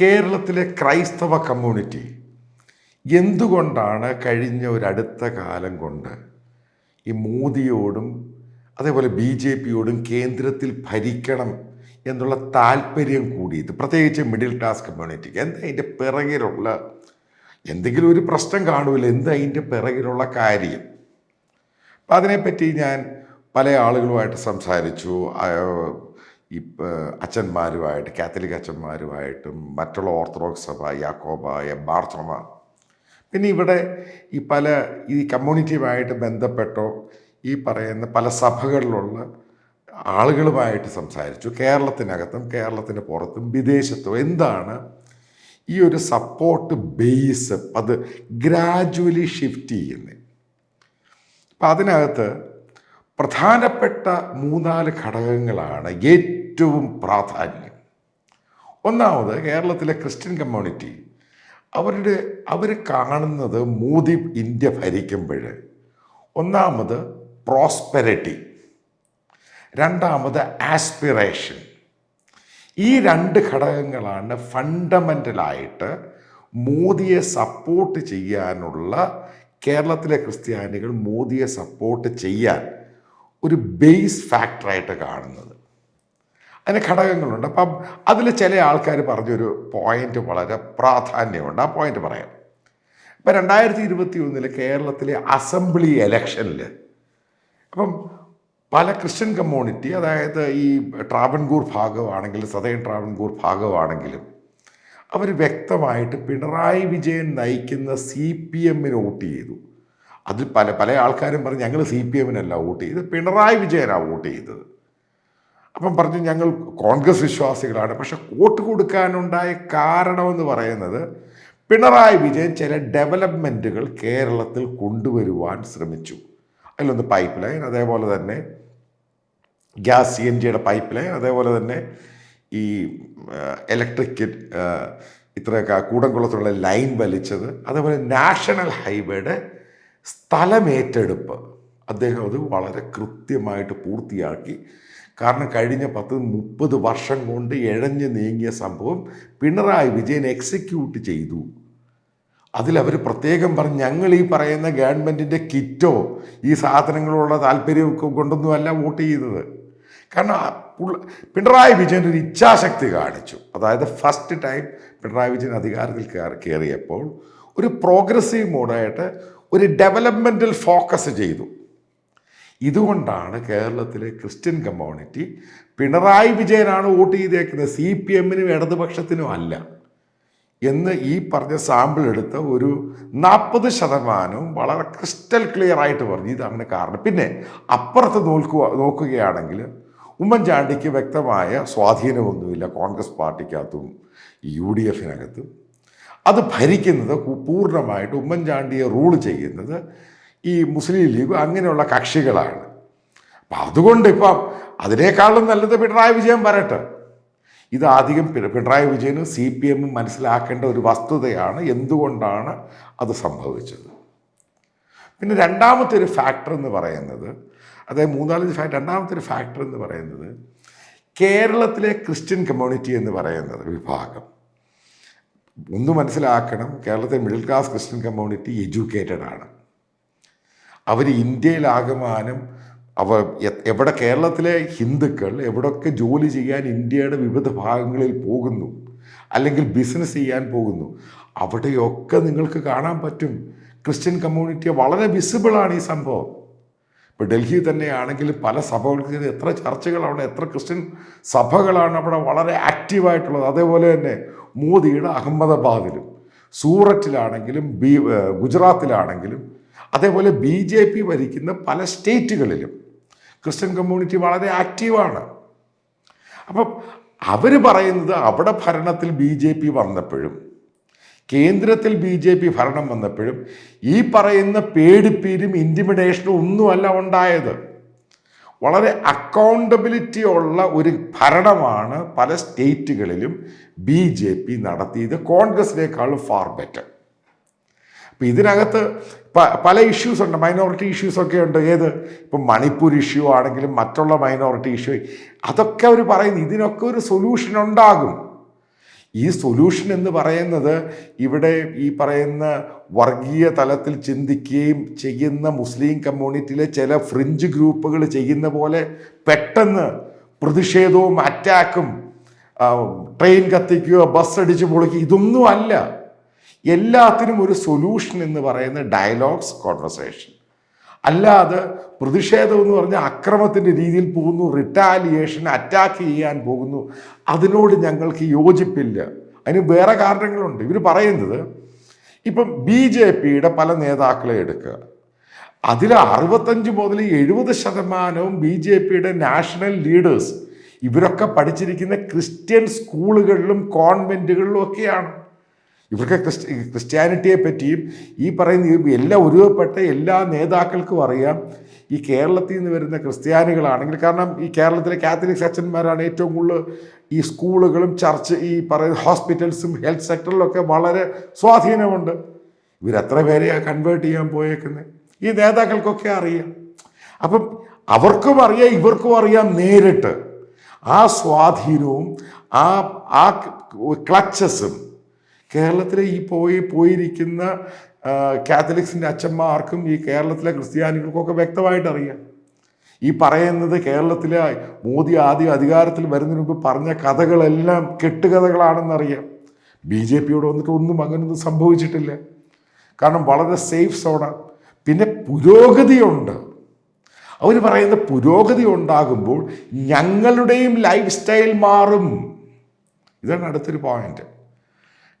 കേരളത്തിലെ ക്രൈസ്തവ കമ്മ്യൂണിറ്റി എന്തുകൊണ്ടാണ് കഴിഞ്ഞ ഒരു അടുത്ത കാലം കൊണ്ട് ഈ മോദിയോടും അതേപോലെ ബി ജെ പിയോടും കേന്ദ്രത്തിൽ ഭരിക്കണം എന്നുള്ള താല്പര്യം കൂടിയത്? പ്രത്യേകിച്ച് മിഡിൽ ക്ലാസ് കമ്മ്യൂണിറ്റിക്ക്. എന്താ അതിന്റെ പിറകിലുള്ള എന്തെങ്കിലും ഒരു പ്രശ്നം കാണുമല്ലോ എന്താ അതിന്റെ പിറകിലുള്ള കാര്യം? അപ്പം അതിനെപ്പറ്റി ഞാൻ പല ആളുകളുമായിട്ട് സംസാരിച്ചു. ഈ അച്ഛന്മാരുമായിട്ട് കാത്തലിക് അച്ഛന്മാരുമായിട്ടും മറ്റുള്ള ഓർത്തഡോക്സ് സഭ യാക്കോബായ ബാർത്തോമ പിന്നെ ഇവിടെ ഈ പല ഈ കമ്മ്യൂണിറ്റിയുമായിട്ട് ബന്ധപ്പെട്ടോ ഈ പറയുന്ന പല സഭകളിലുള്ള ആളുകളുമായിട്ട് സംസാരിച്ചു. കേരളത്തിനകത്തും കേരളത്തിന് പുറത്തും വിദേശത്തും എന്താണ് ഈ ഒരു സപ്പോർട്ട് ബേസ് അത് ഗ്രാജുവലി ഷിഫ്റ്റ് ചെയ്യുന്നത് അപ്പം അതിനകത്ത് പ്രധാനപ്പെട്ട മൂന്നാൽ ഘടകങ്ങളാണ് ഏറ്റവും പ്രാധാന്യം. ഒന്നാമത് കേരളത്തിലെ ക്രിസ്ത്യൻ കമ്മ്യൂണിറ്റി. അവരുടെ അവർ കാണുന്നത് മോദി ഇന്ത്യ ഭരിക്കുമ്പോൾ. ഒന്നാമത് പ്രോസ്പെരിറ്റി. രണ്ടാമത് ആസ്പിറേഷൻ. ഈ രണ്ട് ഘടകങ്ങളാണ് ഫണ്ടമെന്റലായിട്ട് മോദിയെ സപ്പോർട്ട് ചെയ്യാനുള്ള കേരളത്തിലെ ക്രിസ്ത്യാനികൾ മോദിയെ സപ്പോർട്ട് ചെയ്യാൻ ഒരു ബേസ് ഫാക്ടറായിട്ട് കാണുന്നത്. അതിന് ഘടകങ്ങളുണ്ട്. അപ്പം അതിൽ ചില ആൾക്കാർ പറഞ്ഞൊരു പോയിന്റ് വളരെ പ്രാധാന്യമുണ്ട്. ആ പോയിന്റ് പറയാം. ഇപ്പം രണ്ടായിരത്തി ഇരുപത്തി ഒന്നിൽ കേരളത്തിലെ അസംബ്ലി എലക്ഷനിൽ അപ്പം പല ക്രിസ്ത്യൻ കമ്മ്യൂണിറ്റി അതായത് ഈ ട്രാവൻകൂർ ഭാഗമാണെങ്കിലും സതേൺ ട്രാവൻകൂർ ഭാഗമാണെങ്കിലും അവർ വ്യക്തമായിട്ട് പിണറായി വിജയൻ നയിക്കുന്ന സി പി എമ്മിന് വോട്ട് ചെയ്തു. അതിൽ പല പല ആൾക്കാരും പറഞ്ഞു ഞങ്ങൾ സി പി എമ്മിനല്ല വോട്ട് ചെയ്തത്. പിണറായി വിജയനാണ് വോട്ട് ചെയ്തത്. അപ്പം പറഞ്ഞു ഞങ്ങൾ കോൺഗ്രസ് വിശ്വാസികളാണ്. പക്ഷെ വോട്ട് കൊടുക്കാനുണ്ടായ കാരണമെന്ന് പറയുന്നത് പിണറായി വിജയൻ ചില ഡെവലപ്മെന്റുകൾ കേരളത്തിൽ കൊണ്ടുവരുവാൻ ശ്രമിച്ചു. അതിലൊന്ന് പൈപ്പ് ലൈൻ അതേപോലെ തന്നെ ഗ്യാസ് സി എൻ ജിയുടെ പൈപ്പ് ലൈൻ അതേപോലെ തന്നെ ഈ ഇലക്ട്രിക് ഇത്രയൊക്കെ കൂടംകുളത്തുള്ള ലൈൻ വലിച്ചത് അതേപോലെ നാഷണൽ ഹൈവേയുടെ സ്ഥലമേറ്റെടുപ്പ്. അദ്ദേഹം അത് വളരെ കൃത്യമായിട്ട് പൂർത്തിയാക്കി. കാരണം കഴിഞ്ഞ പത്ത് മുപ്പത് വർഷം കൊണ്ട് ഇഴഞ്ഞു നീങ്ങിയ സംഭവം പിണറായി വിജയൻ എക്സിക്യൂട്ട് ചെയ്തു. അതിലവർ പ്രത്യേകം പറഞ്ഞ് ഞങ്ങൾ ഈ പറയുന്ന ഗവൺമെന്റിന്റെ കിറ്റോ ഈ സാധനങ്ങളുള്ള താല്പര്യമൊക്കെ കൊണ്ടൊന്നുമല്ല വോട്ട് ചെയ്തത്. കാരണം പിണറായി വിജയൻ ഒരു ഇച്ഛാശക്തി കാണിച്ചു. അതായത് ഫസ്റ്റ് ടൈം പിണറായി വിജയൻ അധികാരത്തിൽ കയറി- കയറിയപ്പോൾ ഒരു പ്രോഗ്രസീവ് മോഡായിട്ട് ഒരു ഡെവലപ്മെന്റിൽ ഫോക്കസ് ചെയ്തു. ഇതുകൊണ്ടാണ് കേരളത്തിലെ ക്രിസ്ത്യൻ കമ്മ്യൂണിറ്റി പിണറായി വിജയനാണ് വോട്ട് ചെയ്തേക്കുന്നത്. സി പി എമ്മിനും ഇടതുപക്ഷത്തിനും അല്ല. എന്ന് ഈ പറഞ്ഞ സാമ്പിൾ എടുത്ത ഒരു നാൽപ്പത് ശതമാനവും വളരെ ക്രിസ്റ്റൽ ക്ലിയർ ആയിട്ട് പറഞ്ഞു. ഇതാണ് കാരണം. പിന്നെ അപ്പുറത്ത് നോക്കുക നോക്കുകയാണെങ്കിൽ ഉമ്മൻചാണ്ടിക്ക് വ്യക്തമായ സ്വാധീനമൊന്നുമില്ല കോൺഗ്രസ് പാർട്ടിക്കകത്തും യു ഡി എഫിനകത്തും. അത് ഭരിക്കുന്നത് പൂർണമായിട്ട് ഉമ്മൻചാണ്ടിയെ റൂൾ ചെയ്യുന്നത് ഈ മുസ്ലിം ലീഗ് അങ്ങനെയുള്ള കക്ഷികളാണ്. അപ്പം അതുകൊണ്ട് ഇപ്പം അതിനേക്കാളും നല്ലത് പിണറായി വിജയൻ വരട്ടെ ഇത് പി- പിണറായി വിജയനും സി പി എമ്മും മനസ്സിലാക്കേണ്ട ഒരു വസ്തുതയാണ് എന്തുകൊണ്ടാണ് അത് സംഭവിച്ചത്. പിന്നെ രണ്ടാമത്തെ ഒരു ഫാക്ടർ എന്ന് പറയുന്നത് അതായത് മൂന്നാലഞ്ച് ഫാക്ടർ രണ്ടാമത്തെ ഒരു ഫാക്ടർ എന്ന് പറയുന്നത് കേരളത്തിലെ ക്രിസ്ത്യൻ കമ്മ്യൂണിറ്റി എന്ന് പറയുന്നത് വിഭാഗം. ഒന്ന് മനസ്സിലാക്കണം കേരളത്തെ middle class Christian community educated ആണ്. അവർ ഇന്ത്യയിലാകമാനം അവ എവിടെ കേരളത്തിലെ ഹിന്ദുക്കൾ എവിടെയൊക്കെ ജോലി ചെയ്യാൻ ഇന്ത്യയുടെ വിവിധ ഭാഗങ്ങളിൽ പോകുന്നു അല്ലെങ്കിൽ ബിസിനസ് ചെയ്യാൻ പോകുന്നു അവിടെയൊക്കെ നിങ്ങൾക്ക് കാണാൻ പറ്റും. ക്രിസ്ത്യൻ കമ്മ്യൂണിറ്റി വളരെ വിസിബിളാണ് ഈ സംഭവം. ഇപ്പോൾ ഡൽഹി തന്നെയാണെങ്കിൽ പല സഭകൾക്ക് എത്ര ചർച്ചകൾ അവിടെ എത്ര ക്രിസ്ത്യൻ സഭകളാണ് അവിടെ വളരെ ആക്റ്റീവായിട്ടുള്ളത് അതേപോലെ തന്നെ മോദിയുടെ അഹമ്മദാബാദിലും സൂററ്റിലാണെങ്കിലും ബി ഗുജറാത്തിലാണെങ്കിലും അതേപോലെ ബി ജെ പി ഭരിക്കുന്ന പല സ്റ്റേറ്റുകളിലും ക്രിസ്ത്യൻ കമ്മ്യൂണിറ്റി വളരെ ആക്റ്റീവാണ്. അപ്പം അവർ പറയുന്നത് അവിടെ ഭരണത്തിൽ ബി ജെ പി വന്നപ്പോഴും കേന്ദ്രത്തിൽ ബി ജെ പി ഭരണം വന്നപ്പോഴും ഈ പറയുന്ന പേടിപ്പീരും ഇന്റിമിഡേഷനും ഒന്നുമല്ല ഉണ്ടായത്. വളരെ അക്കൗണ്ടബിലിറ്റി ഉള്ള ഒരു ഭരണമാണ് പല സ്റ്റേറ്റുകളിലും ബി ജെ പി നടത്തിയത്. കോൺഗ്രസിനേക്കാളും ഫാർ ബെറ്റർ അപ്പം ഇതിനകത്ത് പല ഇഷ്യൂസ് ഉണ്ട്. മൈനോറിറ്റി ഇഷ്യൂസ് ഒക്കെ ഉണ്ട്. ഏത്? ഇപ്പം മണിപ്പൂർ ഇഷ്യൂ ആണെങ്കിലും മറ്റുള്ള മൈനോറിറ്റി ഇഷ്യൂ അതൊക്കെ അവർ പറയുന്നു. ഇതിനൊക്കെ ഒരു സൊല്യൂഷൻ ഉണ്ടാകും. ഈ സൊല്യൂഷൻ എന്ന് പറയുന്നത് ഇവിടെ ഈ പറയുന്ന വർഗീയ തലത്തിൽ ചിന്തിക്കുകയും ചെയ്യുന്ന മുസ്ലിം കമ്മ്യൂണിറ്റിയിലെ ചില ഫ്രിഞ്ച് ഗ്രൂപ്പുകൾ ചെയ്യുന്ന പോലെ പെട്ടെന്ന് പ്രതിഷേധവും അറ്റാക്കും ട്രെയിൻ കത്തിക്കുകയോ ബസ് അടിച്ച് പൊളിക്കുകയോ ഇതൊന്നും അല്ല. എല്ലാത്തിനും ഒരു സൊല്യൂഷൻ എന്ന് പറയുന്ന ഡയലോഗ്സ് കോൺവെർസേഷൻ അല്ലാതെ പ്രതിഷേധം എന്ന് പറഞ്ഞാൽ അക്രമത്തിന്റെ രീതിയിൽ പോകുന്നു റിട്ടാലിയേഷൻ അറ്റാക്ക് ചെയ്യാൻ പോകുന്നു. അതിനോട് ഞങ്ങൾക്ക് യോജിപ്പില്ല. അതിന് വേറെ കാരണങ്ങളുണ്ട്. ഇവർ പറയുന്നത് ഇപ്പം ബി ജെ പിയുടെ പല നേതാക്കളെ എടുക്കുക. അതിൽ അറുപത്തഞ്ച് മുതൽ എഴുപത് ശതമാനവും ബി ജെ പിയുടെ നാഷണൽ ലീഡേഴ്സ് ഇവരൊക്കെ പഠിച്ചിരിക്കുന്ന ക്രിസ്ത്യൻ സ്കൂളുകളിലും കോൺവെന്റുകളിലും ഒക്കെയാണ്. ഇവർക്ക് ക്രിസ്ത്യ ക്രിസ്ത്യാനിറ്റിയെ പറ്റിയും ഈ പറയുന്ന എല്ലാം ഒരുവപ്പെട്ട എല്ലാ നേതാക്കൾക്കും അറിയാം. ഈ കേരളത്തിൽ നിന്ന് വരുന്ന ക്രിസ്ത്യാനികളാണെങ്കിൽ കാരണം ഈ കേരളത്തിലെ കാത്തലിക് അച്ഛന്മാരാണ് ഏറ്റവും കൂടുതൽ ഈ സ്കൂളുകളും ചർച്ച് ഈ പറയുന്ന ഹോസ്പിറ്റൽസും ഹെൽത്ത് സെക്ടറിലൊക്കെ വളരെ സ്വാധീനമുണ്ട്. ഇവരെത്ര പേരെയാണ് കൺവേർട്ട് ചെയ്യാൻ പോയേക്കുന്നത് ഈ നേതാക്കൾക്കൊക്കെ അറിയാം. അപ്പം അവർക്കും അറിയാം ഇവർക്കും അറിയാം നേരിട്ട് ആ സ്വാധീനവും ആ ആ ക്ലച്ചസും കേരളത്തിലെ ഈ പോയി പോയിരിക്കുന്ന കാത്തലിക്സിന്റെ അച്ഛന്മാർക്കും ഈ കേരളത്തിലെ ക്രിസ്ത്യാനികൾക്കൊക്കെ വ്യക്തമായിട്ട് അറിയാം. ഈ പറയുന്നത് കേരളത്തിലെ മോദി ആദ്യം അധികാരത്തിൽ വരുന്നതിന് മുമ്പ് പറഞ്ഞ കഥകളെല്ലാം കെട്ടുകഥകളാണെന്നറിയാം. ബി ജെ പിയോട് വന്നിട്ട് ഒന്നും അങ്ങനൊന്നും സംഭവിച്ചിട്ടില്ല. കാരണം വളരെ സേഫ് സോണാണ് പിന്നെ പുരോഗതിയുണ്ട്. അവർ പറയുന്ന പുരോഗതി ഉണ്ടാകുമ്പോൾ ഞങ്ങളുടെയും ലൈഫ് സ്റ്റൈൽ മാറും. ഇതാണ് അടുത്തൊരു പോയിന്റ്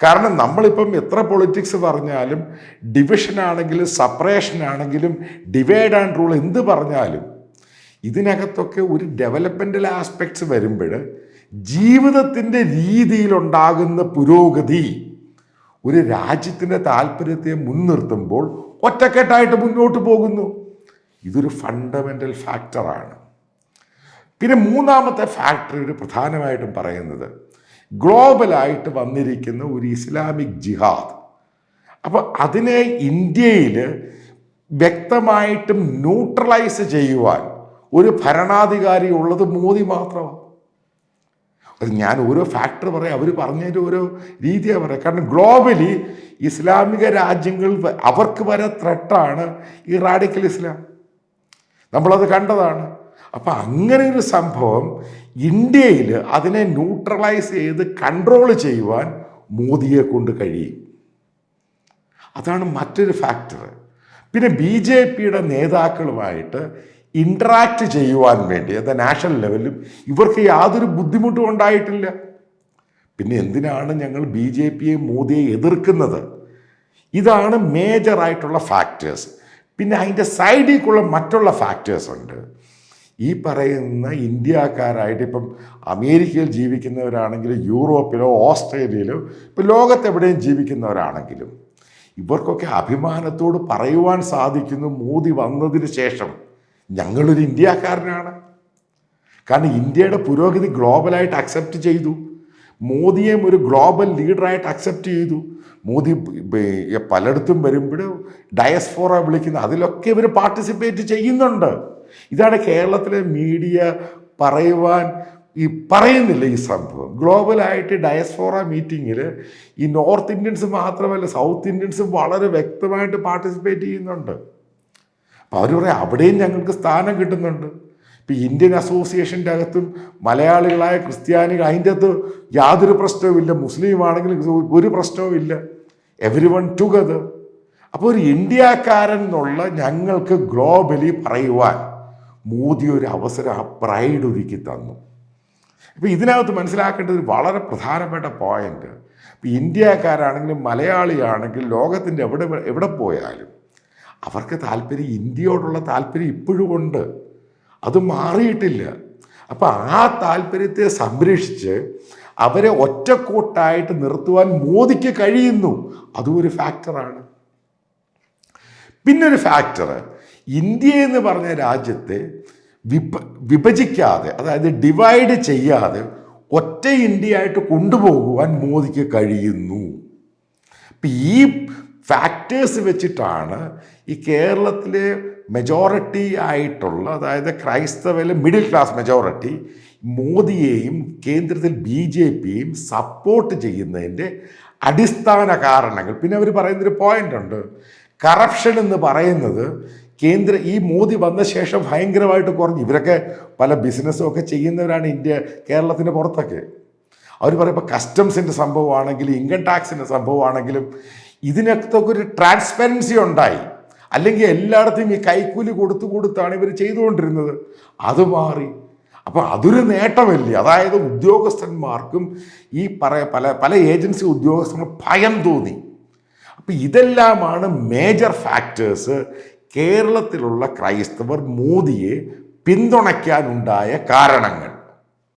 കാരണം നമ്മളിപ്പം എത്ര പൊളിറ്റിക്സ് പറഞ്ഞാലും സപ്പറേഷൻ ആണെങ്കിലും ഡിവൈഡ് ആൻഡ് റൂൾ എന്ത് പറഞ്ഞാലും ഇതിനകത്തൊക്കെ ഒരു ഡെവലപ്മെന്റൽ ആസ്പെക്ട്സ് വരുമ്പോൾ ജീവിതത്തിന്റെ രീതിയിലുണ്ടാകുന്ന പുരോഗതി ഒരു രാജ്യത്തിന്റെ താല്പര്യത്തെ മുൻനിർത്തുമ്പോൾ ഒറ്റക്കെട്ടായിട്ട് മുന്നോട്ട് പോകുന്നു. ഇതൊരു ഫണ്ടമെന്റൽ ഫാക്ടറാണ് പിന്നെ മൂന്നാമത്തെ ഫാക്ടർ ഒരു പ്രധാനമായിട്ടും പറയുന്നത് ഗ്ലോബലായിട്ട് വന്നിരിക്കുന്ന ഒരു ഇസ്ലാമിക് ജിഹാദ്. അപ്പോൾ അതിനെ ഇന്ത്യയിൽ വ്യക്തമായിട്ടും ന്യൂട്രലൈസ് ചെയ്യുവാൻ ഒരു ഭരണാധികാരി ഉള്ളത് മോദി മാത്രമാണ് അത് ഞാൻ ഓരോ ഫാക്ടർ പറയാം അവർ പറഞ്ഞതിന്റെ ഓരോ രീതിയാണ് പറയാം. കാരണം ഗ്ലോബലി ഇസ്ലാമിക രാജ്യങ്ങൾ അവർക്ക് വരെ ത്രെട്ടാണ് ഈ റാഡിക്കൽ ഇസ്ലാം. നമ്മളത് കണ്ടതാണ്. അപ്പം അങ്ങനെ ഒരു സംഭവം ഇന്ത്യയിൽ അതിനെ ന്യൂട്രലൈസ് ചെയ്ത് കൺട്രോൾ ചെയ്യുവാൻ മോദിയെ കൊണ്ട് കഴിയും. അതാണ് മറ്റൊരു ഫാക്ടർ പിന്നെ ബി ജെ പിയുടെ നേതാക്കളുമായിട്ട് ഇൻട്രാക്ട് ചെയ്യുവാൻ വേണ്ടി അത് നാഷണൽ ലെവലിലും ഇവർക്ക് യാതൊരു ബുദ്ധിമുട്ടും ഉണ്ടായിട്ടില്ല. പിന്നെ എന്തിനാണ് ഞങ്ങൾ ബി ജെ പിയെ മോദിയെ എതിർക്കുന്നത്? ഇതാണ് മേജറായിട്ടുള്ള ഫാക്ടേഴ്സ് പിന്നെ അതിന്റെ സൈഡിലേക്കുള്ള മറ്റുള്ള ഫാക്ടേഴ്സ് ഉണ്ട്. ഈ പറയുന്ന ഇന്ത്യക്കാരായിട്ട് ഇപ്പം അമേരിക്കയിൽ ജീവിക്കുന്നവരാണെങ്കിലും യൂറോപ്പിലോ ഓസ്ട്രേലിയയിലോ ഇപ്പം ലോകത്തെവിടെയും ജീവിക്കുന്നവരാണെങ്കിലും ഇവർക്കൊക്കെ അഭിമാനത്തോട് പറയുവാൻ സാധിക്കുന്നു മോദി വന്നതിന് ശേഷം. ഞങ്ങളൊരു ഇന്ത്യക്കാരനാണ്. കാരണം ഇന്ത്യയുടെ പുരോഗതി ഗ്ലോബലായിട്ട് അക്സെപ്റ്റ് ചെയ്തു. മോദിയെ ഒരു ഗ്ലോബൽ ലീഡറായിട്ട് അക്സെപ്റ്റ് ചെയ്തു. മോദി പലയിടത്തും വരുമ്പോൾ ഡയസ്ഫോറ വിളിക്കുന്ന അതിലൊക്കെ ഇവർ പാർട്ടിസിപ്പേറ്റ് ചെയ്യുന്നുണ്ട്. ഇതാണ് കേരളത്തിലെ മീഡിയ പറയുവാൻ ഈ പറയുന്നില്ല ഈ സംഭവം. ഗ്ലോബലായിട്ട് ഡയസ്ഫോറ മീറ്റിങ്ങിൽ ഈ നോർത്ത് ഇന്ത്യൻസ് മാത്രമല്ല സൗത്ത് ഇന്ത്യൻസും വളരെ വ്യക്തമായിട്ട് പാർട്ടിസിപ്പേറ്റ് ചെയ്യുന്നുണ്ട്. അപ്പോൾ അവർ പറയാം അവിടെയും ഞങ്ങൾക്ക് സ്ഥാനം കിട്ടുന്നുണ്ട്. ഇപ്പം ഇന്ത്യൻ അസോസിയേഷന്റെ അകത്തും മലയാളികളായ ക്രിസ്ത്യാനികൾ അതിന്റെ അകത്ത് യാതൊരു പ്രശ്നവുമില്ല മുസ്ലിം ആണെങ്കിലും ഒരു പ്രശ്നവുമില്ല എവരി വൺ ടുഗദർ. അപ്പോൾ ഒരു ഇന്ത്യക്കാരൻ എന്നുള്ള ഞങ്ങൾക്ക് ഗ്ലോബലി പറയുവാൻ മോദി ഒരു അവസരം ആ പ്രൈഡ് ഒരുക്കി തന്നു. അപ്പോൾ ഇതിനകത്ത് മനസ്സിലാക്കേണ്ട ഒരു വളരെ പ്രധാനപ്പെട്ട പോയിന്റ് ഇപ്പോൾ ഇന്ത്യക്കാരാണെങ്കിലും മലയാളിയാണെങ്കിലും ലോകത്തിന്റെ എവിടെ എവിടെ പോയാലും അവർക്ക് താല്പര്യം ഇന്ത്യയോടുള്ള താല്പര്യം ഇപ്പോഴും ഉണ്ട് അത് മാറിയിട്ടില്ല. അപ്പം ആ താല്പര്യത്തെ സംരക്ഷിച്ച് അവരെ ഒറ്റക്കൂട്ടായിട്ട് നിർത്തുവാൻ മോദിക്ക് കഴിയുന്നു. അതും ഒരു ഫാക്ടറാണ് പിന്നൊരു ഫാക്ടർ ഇന്ത്യ എന്ന് പറഞ്ഞ രാജ്യത്തെ വിഭ വിഭജിക്കാതെ അതായത് ഡിവൈഡ് ചെയ്യാതെ ഒറ്റ ഇന്ത്യയായിട്ട് കൊണ്ടുപോകുവാൻ മോദിക്ക് കഴിയുന്നു. ഇപ്പം ഈ ഫാക്ടേഴ്സ് വെച്ചിട്ടാണ് ഈ കേരളത്തിലെ മെജോറിറ്റി ആയിട്ടുള്ള അതായത് ക്രൈസ്തവയിലെ മിഡിൽ ക്ലാസ് മെജോറിറ്റി മോദിയെയും കേന്ദ്രത്തിൽ ബി ജെ പിയും സപ്പോർട്ട് ചെയ്യുന്നതിന്റെ അടിസ്ഥാന കാരണങ്ങൾ. പിന്നെ അവർ പറയുന്നൊരു പോയിന്റ് ഉണ്ട്. കറപ്ഷൻ എന്ന് പറയുന്നത് കേന്ദ്ര ഈ മോദി വന്ന ശേഷം ഭയങ്കരമായിട്ട് കുറഞ്ഞു. ഇവരൊക്കെ പല ബിസിനസ്സും ഒക്കെ ചെയ്യുന്നവരാണ് ഇന്ത്യ കേരളത്തിന്റെ പുറത്തൊക്കെ. അവർ പറയും ഇപ്പോൾ കസ്റ്റംസിന്റെ സംഭവമാണെങ്കിലും ഇൻകം ടാക്സിന്റെ സംഭവമാണെങ്കിലും ഇതിനൊക്കെ ഒരു ട്രാൻസ്പെറൻസി ഉണ്ടായി. അല്ലെങ്കിൽ എല്ലായിടത്തും ഈ കൈക്കൂലി കൊടുത്തു കൊടുത്താണ് ഇവർ ചെയ്തുകൊണ്ടിരുന്നത്. അത് മാറി. അപ്പോൾ അതൊരു നേട്ടമല്ലേ? അതായത് ഉദ്യോഗസ്ഥന്മാർക്കും ഈ പറയ പല പല ഏജൻസി ഉദ്യോഗസ്ഥർക്കും ഭയം തോന്നി. അപ്പം ഇതെല്ലാമാണ് മേജർ ഫാക്ടേഴ്സ് കേരളത്തിലുള്ള ക്രൈസ്തവർ മോദിയെ പിന്തുണയ്ക്കാനുണ്ടായ കാരണങ്ങൾ.